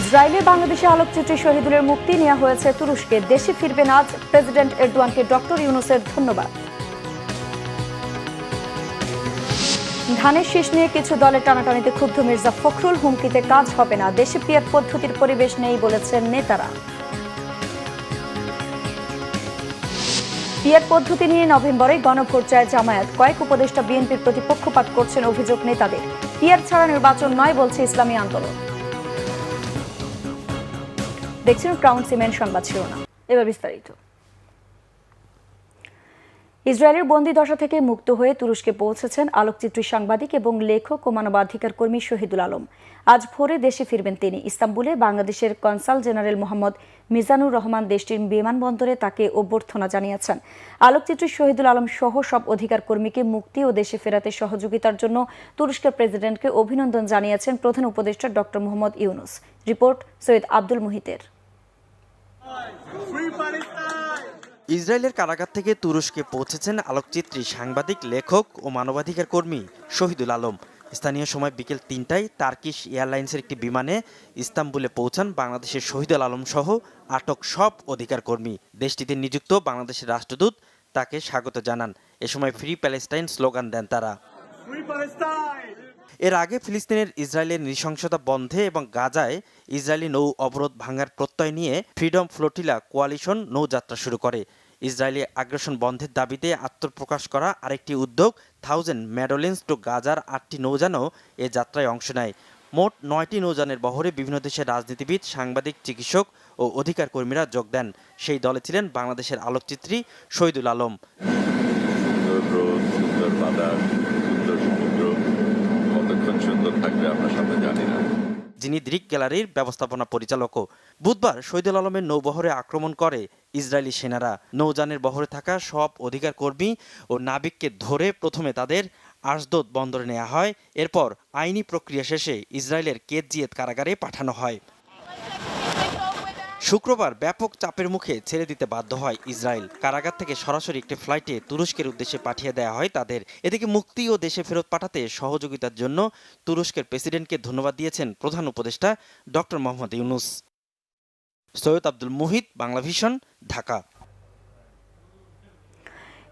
ইসরায়েলে বাংলাদেশে আলোকচিত্রী শহীদুলের মুক্তি নেওয়া হয়েছে তুরস্কে। দেশে ফিরবেন আজ প্রেসিডেন্ট এরদোয়ানকে। ডক্টর ইউনুসের ধন্যবাদ। ধানের শীষ নিয়ে কিছু দলের টানাটানিতে ক্ষুব্ধ মির্জা ফখরুল। হুমকিতে কাজ হবে না। দেশে পিয়ার পদ্ধতির পরিবেশ নেই বলেছেন নেতারা। পিয়ার পদ্ধতি নিয়ে নভেম্বরে গণভোট চায় জামায়াত। কয়েক উপদেষ্টা বিএনপির প্রতি পক্ষপাত করছেন অভিযোগ নেতাদের। পিয়ার ছাড়া নির্বাচন নয় বলছে ইসলামী আন্দোলন। দেখছেন ক্রাউন সিমেন্ট সংবাদ শিরোনাম। এবার বিস্তারিত। ইসরায়েলের বন্দি দশা থেকে মুক্ত হয়ে তুরস্কে পৌঁছেছেন আলোকচিত্রী সাংবাদিক এবং লেখক ও মানবাধিকার কর্মী শহীদুল আলম। আজ ভোরে দেশে ফিরবেন তিনি। ইস্তাম্বুলে বাংলাদেশের কনসাল জেনারেল মোহাম্মদ মিজানুর রহমান দেশটির বিমানবন্দরে তাকে অভ্যর্থনা জানিয়েছেন। আলোকচিত্রী শহীদুল আলম সহ সব অধিকার কর্মীকে মুক্তি ও দেশে ফেরাতে সহযোগিতার জন্য তুরস্কের প্রেসিডেন্টকে অভিনন্দন জানিয়েছেন প্রধান উপদেষ্টা ডক্টর মোহাম্মদ ইউনুস। রিপোর্ট সৈয়দ আব্দুল মুহিতের। ইসরায়েলের কারাগার থেকে তুরস্কে পৌঁছেছেন আলোকচিত্রী সাংবাদিক, লেখক ও মানবাধিকার কর্মী শহীদুল আলম। স্থানীয় সময় বিকেল তিনটায় তার্কিশ এয়ারলাইন্সের একটি বিমানে ইস্তাম্বুলে পৌঁছান বাংলাদেশের শহীদুল আলম সহ আটক সব অধিকার কর্মী। দেশটিতে নিযুক্ত বাংলাদেশের রাষ্ট্রদূত তাকে স্বাগত জানান। এ সময় ফ্রি প্যালেস্টাইন স্লোগান দেন তারা। এর আগে ফিলিস্তিনের ইসরায়েলের নৃশংসতা বন্ধে এবং গাজায় ইসরায়েলি নৌ অবরোধ ভাঙার প্রত্যয় নিয়ে ফ্রিডম ফ্লোটিলা কোয়ালিশন নৌযাত্রা শুরু করে। ইসরায়েলি আগ্রাসন বন্ধের দাবিতে আত্মপ্রকাশ করা আরেকটি উদ্যোগ, থাউজেন্ড ম্যাডোলিন্স টু গাজার আটটি নৌযানও এ যাত্রায় অংশ নেয়। মোট নয়টি নৌযানের বহরে বিভিন্ন দেশের রাজনীতিবিদ, সাংবাদিক, চিকিৎসক ও অধিকার কর্মীরা যোগ দেন। সেই দলে ছিলেন বাংলাদেশের আলোকচিত্রী শহীদুল আলম সুন্দর রোদ সুন্দর বাতাস সুন্দর সমুদ্র কতক্ষণ থাকবে আমরা সামনে জানি না। যিনি দৃক গ্যালারির ব্যবস্থাপনা পরিচালকও, বুধবার শহীদুল আলমের নৌবহরে আক্রমণ করে ইসরায়েলি সেনারা। নৌযানের বহরে থাকা সব অধিকার কর্মী ও নাবিককে ধরে প্রথমে তাদের আশদোদ বন্দরে নেওয়া হয়, এরপর আইনি প্রক্রিয়া শেষে ইসরায়েলের কেতজিয়েত কারাগারে পাঠানো হয়। শুক্রবার ব্যাপক চাপের মুখে ছেড়ে দিতে বাধ্য হয় ইসরায়েল। কারাগার থেকে সরাসরি একটি ফ্লাইটে তুরস্কের উদ্দেশ্যে পাঠিয়ে দেওয়া হয় তাদের। এদিকে মুক্তি ও দেশে ফেরত পাঠাতে সহযোগিতার জন্য তুরস্কের প্রেসিডেন্টকে ধন্যবাদ দিয়েছেন প্রধান উপদেষ্টা ডক্টর মোহাম্মদ ইউনুস। সৈয়দ আব্দুল মুহিত, বাংলা ভিশন, ঢাকা।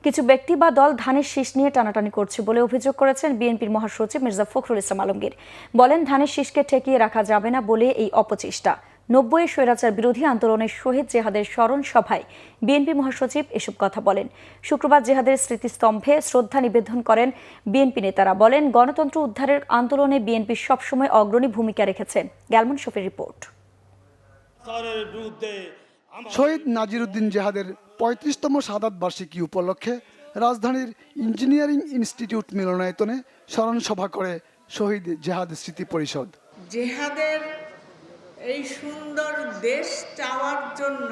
কিছু ব্যক্তি বা দল ধানের শীষ নিয়ে টানাটানি করছে বলে অভিযোগ করেছেন বিএনপির মহাসচিব মির্জা ফখরুল ইসলাম আলমগীর। বলেন, ধানের শীষকে ঠেকিয়ে রাখা যাবে না বলে এই অপচেষ্টা। নব্বই স্বৈরাচার বিরোধী আন্দোলনের শহীদ জেহাদের স্মরণ সভায় বিএনপি মহাসচিব এসব কথা বলেন। শুক্রবার জেহাদের স্মৃতিস্তম্ভে শ্রদ্ধা নিবেদন করেন বিএনপি নেতারা। বলেন গণতন্ত্র উদ্ধারের আন্দোলনে বিএনপি সবসময় অগ্রণী ভূমিকা রেখেছে। গ্যালমন শফির রিপোর্ট। শহীদ নাজিরুদ্দিন জেহাদের পঁয়ত্রিশতম সাদাত বার্ষিকী উপলক্ষে রাজধানীর ইঞ্জিনিয়ারিং ইনস্টিটিউট মিলনায়তনে স্মরণ সভা করে শহীদ জেহাদ স্মৃতি পরিষদ। জেহাদের এই সুন্দর দেশ চাওয়ার জন্য।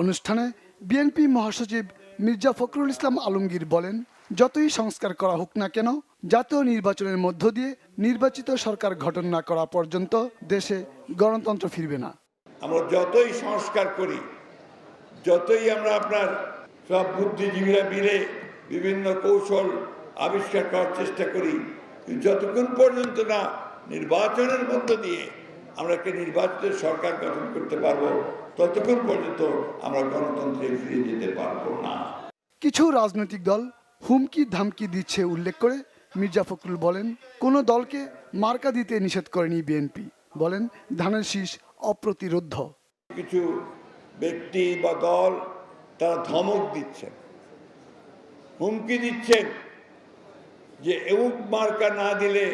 অনুষ্ঠানে বিএনপি মহাসচিব মির্জা ফখরুল ইসলাম আলমগীর বলেন যতই সংস্কার করা হোক না কেন জাতীয় নির্বাচনের মধ্য দিয়ে নির্বাচিত সরকার গঠন না করা পর্যন্ত দেশে গণতন্ত্র ফিরবে না। আমরা যতই সংস্কার করি যতই আমরা আপনার সব বুদ্ধিজীবীরা মিলে বিভিন্ন কৌশল আবিষ্কার করার চেষ্টা করি যতক্ষণ পর্যন্ত না নির্বাচনের মধ্য দিয়ে আমরা একটা নির্বাচিত সরকার গঠন করতে পারব ততক্ষণ পর্যন্ত আমরা গণতন্ত্রে ফিরে যেতে পারব না। কিছু রাজনৈতিক দল হুমকি ধামকি দিচ্ছে উল্লেখ করে মির্জা ফখরুল বলেন কোনো দলকে মার্কা দিতে নিষেধ করেনি বিএনপি। বলেন ধানের শীষ অপ্রতিরোধ্য। কিছু ব্যক্তি বা দল তারা ধমক দিচ্ছেন হুমকি দিচ্ছেন যে এমুক মার্কা না দিলে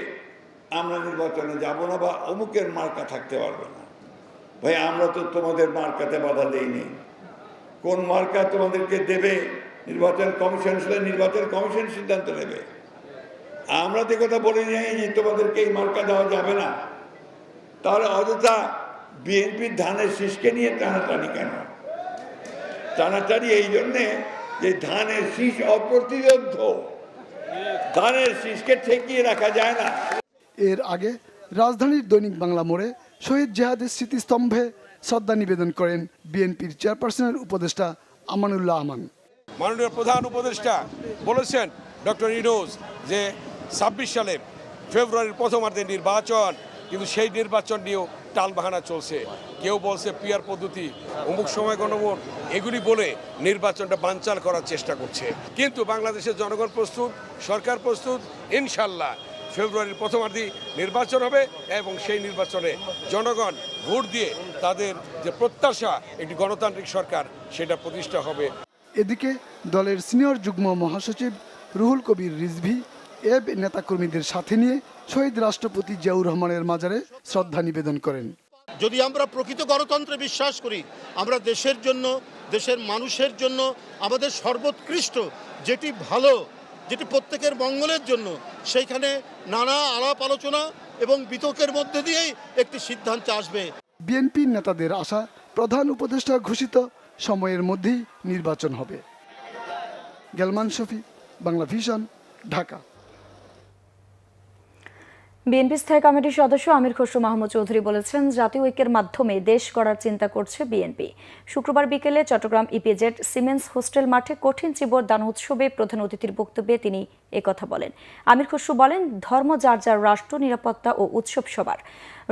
আমরা নির্বাচনে যাব না বা অমুকের মার্কা থাকতে পারবে না। ভাই, আমরা তো তোমাদের মার্কাতে বাধা দেইনি। কোন মার্কা তোমাদেরকে দেবে? নির্বাচন কমিশন শুধু নির্বাচন কমিশন সিদ্ধান্ত নেবে। আমরা তো কথা বলে যাই যে তোমাদেরকে এই মার্কা দেওয়া যাবে না। তাহলে অযথা বিএনপির ধানের শীষকে নিয়ে টানাটানি কেন? টানাটানি এই জন্যে যে ধানের শীষ অপ্রতিরোধ। ধানের শীষকে ঠেকিয়ে রাখা যায় না। এর আগে রাজধানীর দৈনিক বাংলা মোড়ে শহীদ জেহাদের স্মৃতিস্তম্ভে শ্রদ্ধা নিবেদন করেন বিএনপির চেয়ারপারসনের উপদেষ্টা আমানুল্লাহ আমান। মাননীয় প্রধান উপদেষ্টা বলেছেন ডক্টর ইনোজ যে ছাব্বিশ সালে ফেব্রুয়ারির প্রথমার্ধে নির্বাচন, কিন্তু সেই নির্বাচন নিয়েও টালবাহানা চলছে। কেউ বলছে পিয়ার পদ্ধতি, অমুক সময় গণভোট, এগুলি বলে নির্বাচনটা বানচাল করার চেষ্টা করছে। কিন্তু বাংলাদেশের জনগণ প্রস্তুত, সরকার প্রস্তুত, ইনশাল্লাহ ফেব্রুয়ারির প্রথমার্ধে নির্বাচন হবে এবং সেই নির্বাচনে জনগণ ভোট দিয়ে তাদের যে প্রত্যাশা একটি গণতান্ত্রিক সরকার সেটা প্রতিষ্ঠা হবে। এদিকে দলের সিনিয়র যুগ্ম মহাসচিব রুহুল কবির রিজভি এব নেতাকর্মীদের সাথে নিয়ে শহীদ রাষ্ট্রপতি জিয়াউর রহমানের মাজারে শ্রদ্ধা নিবেদন করেন। যদি আমরা প্রকৃত গণতন্ত্রে বিশ্বাস করি আমরা দেশের জন্য দেশের মানুষের জন্য আমাদের সর্বোৎকৃষ্ট যেটি ভালো যেটি প্রত্যেকের মঙ্গলের জন্য। সেইখানে নানা আলাপ আলোচনা এবং বিতর্কের মধ্যে দিয়েই একটি সিদ্ধান্ত আসবে। বিএনপি নেতাদের আশা প্রধান উপদেষ্টা ঘোষিত, সময়ের মধ্যেই নির্বাচন হবে। গেলমান শফি, বাংলা ভিশন, ঢাকা। বিএনপি স্থায়ী কমিটির সদস্য আমির খসরু মাহমুদ চৌধুরী বলেছেন, জাতীয় ঐক্যের মাধ্যমে দেশ গড়ার চিন্তা করছে বিএনপি। শুক্রবার বিকেলে চট্টগ্রাম ইপিজেড সিমেন্স হোস্টেল মাঠে কঠিন চিবর দান উৎসবে প্রধান অতিথির বক্তব্যে তিনি একথা বলেন। আমির খসরু বলেন, ধর্ম যার যার রাষ্ট্র, নিরাপত্তা ও উৎসব সবার।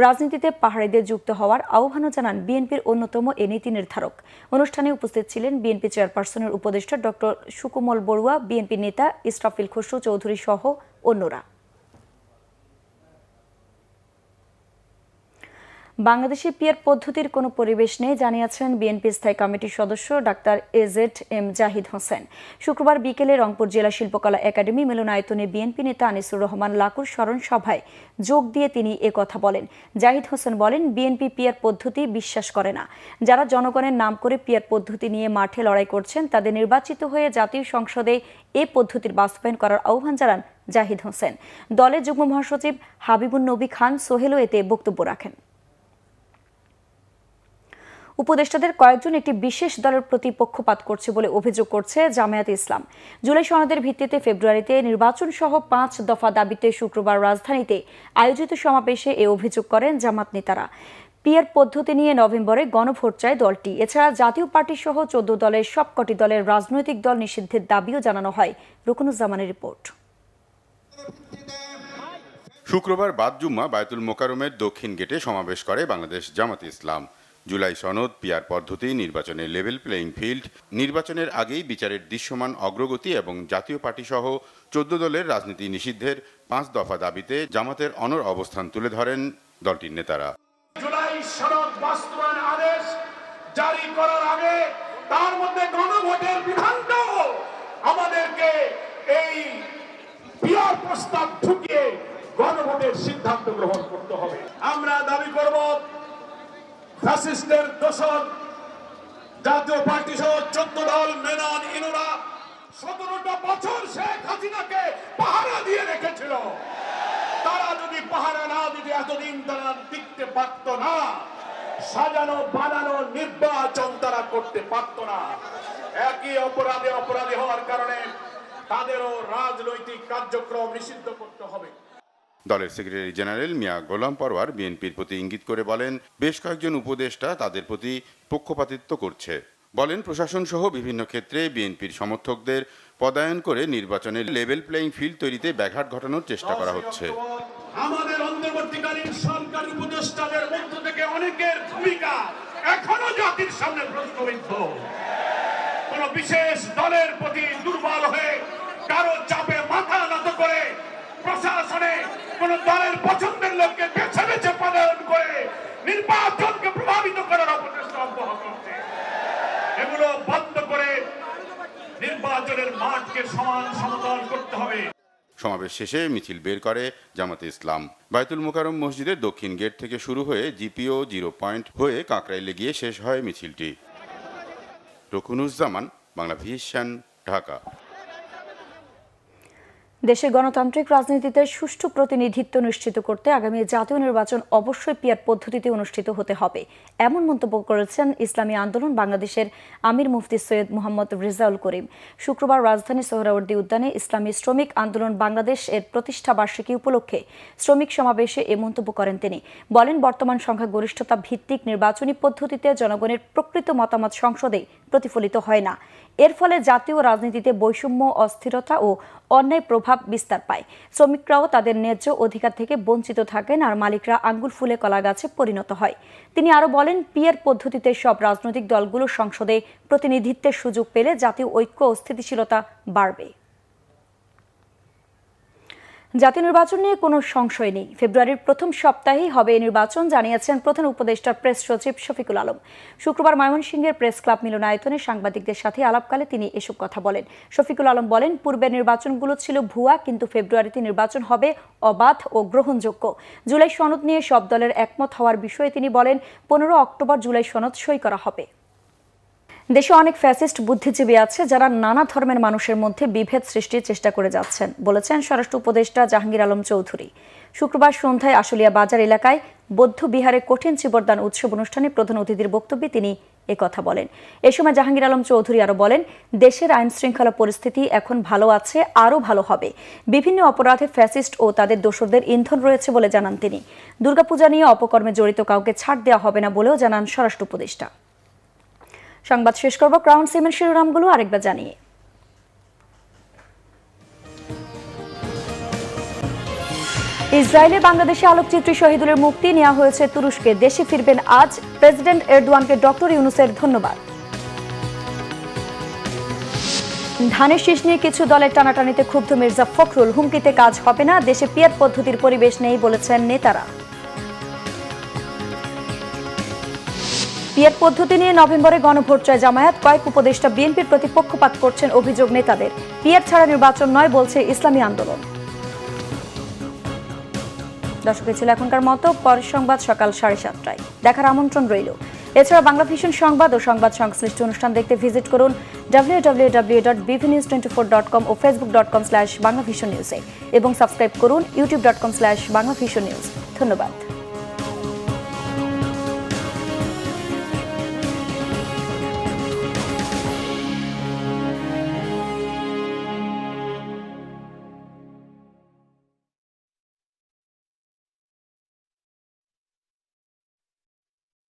রাজনীতিতে পাহাড়িদের যুক্ত হওয়ার আহ্বানও জানান বিএনপির অন্যতম এ নীতি নির্ধারক। অনুষ্ঠানে উপস্থিত ছিলেন বিএনপি চেয়ারপারসনের উপদেষ্টা ডক্টর সুকুমল বড়ুয়া, বিএনপি নেতা ইসরাফিল খসরু চৌধুরী সহ অন্যরা। বাংলাদেশে পিয়ার পদ্ধতির কোনো পরিবেশ নেই, জানিয়েছেন বিএনপি স্থায়ী কমিটির সদস্য doctor A Z M Zahid Hossain. শুক্রবার বিকেলে রংপুর জেলা শিল্পকলা একাডেমি মিলনায়তনে বিএনপি নেতা আনিসুর রহমান লাকুর স্মরণ সভায় যোগ দিয়ে তিনি এ কথা বলেন। জাহিদ হোসেন বলেন, বিএনপি পিয়ার পদ্ধতি বিশ্বাস করে না। যারা জনগণের নাম করে পিয়ার পদ্ধতি নিয়ে মাঠে লড়াই করছেন, তাদের নির্বাচিত হয়ে জাতীয় সংসদে এ পদ্ধতির বাস্তবায়ন করার আহ্বান জানান জাহিদ হোসেন। দলের যুগ্ম মহাসচিব হাবিবুন নবী খান সোহেলও এতে বক্তব্য রাখেন। উপদেষ্টাদের কয়েকজন একটি বিশেষ দলের প্রতি পক্ষপাত করছে বলে অভিযোগ করছে জামায়াত ইসলাম। জুলাই সনদের ভিত্তিতে ফেব্রুয়ারিতে নির্বাচন সহ পাঁচ দফা দাবিতে শুক্রবার রাজধানীতে আয়োজিত সমাবেশে এ অভিযোগ করেন জামাত নেতারা। পিয়ার পদ্ধতি নিয়ে নভেম্বরে গণভোট চায় দলটি। এছাড়া জাতীয় পার্টি সহ চোদ্দ দলের সবকটি দলের রাজনৈতিক দল নিষিদ্ধের দাবিও জানানো হয়। রুকনুজ্জামানের রিপোর্ট। শুক্রবার বাদ জুম্মা বায়তুল মোকারমের দক্ষিণ গেটে সমাবেশ করে বাংলাদেশ জামাত ইসলাম। জুলাই সনদ, পিয়ার পদ্ধতি, নির্বাচনের লেভেল প্লেইং ফিল্ড নির্বাচনের আগেই বিচারের দৃশ্যমান অগ্রগতি এবং জাতীয় পার্টি সহ চোদ্দ দলের রাজনীতি নিষিদ্ধের পাঁচ দফা দাবিতে জামাতের অনর অবস্থান তুলে ধরেন দলটির নেতারা। জুলাই সনদ বাস্তবায়ন আদেশ জারি করার আগে তার মধ্যে গণভোটের আমাদেরকে এই পিয়ার প্রস্তাব গণভোটের সিদ্ধান্ত গ্রহণ করতে হবে। আমরা দাবি করব ফ্যাসিস্টের দোষর জাতীয় পার্টি সহ চোদ্দ দল মেনন ইনুরা সতেরোটা বছর শেখ হাসিনাকে পাহারা দিয়ে রেখেছিল। তারা যদি পাহারা না দিতে এতদিন তারা টিকতে পারত না। সাজানো, বানানো, নির্বাচন তারা করতে পারত না। একই অপরাধে অপরাধী হওয়ার কারণে তাদেরও রাজনৈতিক কার্যক্রম নিষিদ্ধ করতে হবে। দলের সেক্রেটারি জেনারেল মিয়া গোলাম পরওয়ার বিএনপির প্রতি ইঙ্গিত করে বলেন, বেশ কয়েকজন উপদেষ্টা তাদের প্রতি পক্ষপাতিত্ব করছে। বলেন প্রশাসন সহ বিভিন্ন ক্ষেত্রে বিএনপির সমর্থকদের পদায়ন করে নির্বাচনের লেভেল প্লেইং ফিল্ড তৈরিতে ব্যাঘাত ঘটানোর চেষ্টা করা হচ্ছে। আমাদের অন্তর্বর্তীকালীন সরকার উপদেষ্টাদের মধ্য থেকে অনেকের ভূমিকা এখনও জাতির সামনে কোন বিশেষ দলের প্রতি দুর্বল হয়ে কারও চাপে মাথা নত করে প্রশাসনে কোন দলের পছন্দের লোককে বেছে বেছে পদায়ন করে নির্বাচনকে প্রভাবিত করার অপচেষ্টা অব্যাহত হচ্ছে এগুলো বন্ধ করে নির্বাচনের মাঠকে সমান সমতল করতে হবে। সমাবেশ শেষে মিছিল বের করে জামাতে ইসলাম। বায়তুল মোকারম মসজিদের দক্ষিণ গেট থেকে শুরু হয়ে জিপিও জিরো পয়েন্ট হয়ে কাঁকড়াইলে গিয়ে শেষ হয় মিছিলটি। রকুনুজ্জামান বাংলা ভিশন ঢাকা। দেশে গণতান্ত্রিক রাজনীতিতে সুষ্ঠু প্রতিনিধিত্ব নিশ্চিত করতে আগামী জাতীয় নির্বাচন অবশ্যই পিয়ার পদ্ধতিতে অনুষ্ঠিত হতে হবে। এমন মন্তব্য করেছেন ইসলামী আন্দোলন বাংলাদেশের আমির মুফতি সৈয়দ মোহাম্মদ রিজাউল করিম। শুক্রবার রাজধানী সোহরাওয়ার্দী উদ্যানে ইসলামী শ্রমিক আন্দোলন বাংলাদেশ এর প্রতিষ্ঠা বার্ষিকী উপলক্ষে শ্রমিক সমাবেশে এ মন্তব্য করেন তিনি। বলেন, বর্তমান সংখ্যাগরিষ্ঠতা ভিত্তিক নির্বাচনী পদ্ধতিতে জনগণের প্রকৃত মতামত সংসদে প্রতিফলিত হয় না। এর ফলে জাতীয় রাজনীতিতে বৈষম্য, অস্থিরতা ও অন্যায় প্রভাব বিস্তার পায়। শ্রমিকরাও তাদের ন্যায্য অধিকার থেকে বঞ্চিত থাকেন আর মালিকরা আঙ্গুল ফুলে কলা গাছে পরিণত হয়। তিনি আরও বলেন পিয়ের পদ্ধতিতে সব রাজনৈতিক দলগুলো সংসদে প্রতিনিধিত্বের সুযোগ পেলে জাতীয় ঐক্য ও স্থিতিশীলতা বাড়বে। জাতীয় নির্বাচন নিয়ে কোনো সংশয় নেই। ফেব্রুয়ারির প্রথম সপ্তাহেই হবে নির্বাচন, জানিয়েছেন প্রধান উপদেষ্টা প্রেস সচিব শফিকুল আলম। শুক্রবার ময়মনসিংহের প্রেস ক্লাব মিলনায়তনে সাংবাদিকদের সাথে আলাপকালে তিনি এসব কথা বলেন। শফিকুল আলম বলেন, পূর্বের নির্বাচনগুলো ছিল ভুয়া, কিন্তু ফেব্রুয়ারিতে নির্বাচন হবে অবাধ ও গ্রহণযোগ্য। জুলাই সনদ নিয়ে সব দলের একমত হওয়ার বিষয়ে তিনি বলেন, পনেরো অক্টোবর জুলাই সনদ সই করা হবে। দেশে অনেক ফ্যাসিস্ট বুদ্ধিজীবী আছে যারা নানা ধর্মের মানুষের মধ্যে বিভেদ সৃষ্টির চেষ্টা করে যাচ্ছেন, বলেছেন স্বরাষ্ট্র উপদেষ্টা জাহাঙ্গীর আলম চৌধুরী। শুক্রবার সন্ধ্যায় আশুলিয়া বাজার এলাকায় বৌদ্ধ বিহারে কঠিন চিবরদান উৎসব অনুষ্ঠানে প্রধান অতিথির বক্তব্যে তিনি কথা বলেন। এ সময় জাহাঙ্গীর আলম চৌধুরী আরও বলেন, দেশের আইন শৃঙ্খলা পরিস্থিতি এখন ভালো আছে আরও ভালো হবে। বিভিন্ন অপরাধে ফ্যাসিস্ট ও তাদের দোসরদের ইন্ধন রয়েছে বলে জানান তিনি। দুর্গাপূজা নিয়ে অপকর্মে জড়িত কাউকে ছাড় দেওয়া হবে না বলেও জানান স্বরাষ্ট্র উপদেষ্টা। সংবাদ শেষ করব। ক্রাউন সিমেন্ট শিরোনামগুলো আরেকবার জানিয়ে। ইসরায়েলে বাংলাদেশে আলোকচিত্রী শহীদুলের মুক্তি নেওয়া হয়েছে তুরস্কে। দেশে ফিরবেন আজ প্রেসিডেন্ট এরদোয়ানকে ডক্টর ইউনুসের ধন্যবাদ। ধানের শীষ নিয়ে কিছু দলের টানাটানিতে ক্ষুব্ধ মির্জা ফখরুল। হুমকিতে কাজ হবে না। দেশে পিয়ার পদ্ধতির পরিবেশ নেই বলেছেন নেতারা। পিয়ার পদ্ধতি নিয়ে নভেম্বরে গণভোট চায় জামায়াত। কয়েক উপদেষ্টা বিএনপির প্রতি পক্ষপাত করছেন অভিযোগ নেতাদের। পিয়ার ছাড়া নির্বাচন নয় বলছে ইসলামী আন্দোলন। দর্শক ছিল এখনকার মতো, পরের সংবাদ সকাল সাড়ে সাতটায়। দেখার আমন্ত্রণ রইল। এছাড়া বাংলা ভিশন সংবাদ ও সংবাদ সংশ্লিষ্ট অনুষ্ঠান দেখতে ভিজিট করুন W W W dot BV news four dot com ও Facebook dot com Bangla Vision নিউজে এবং সাবস্ক্রাইব করুন YouTube dot com Bangla news ধন্যবাদ।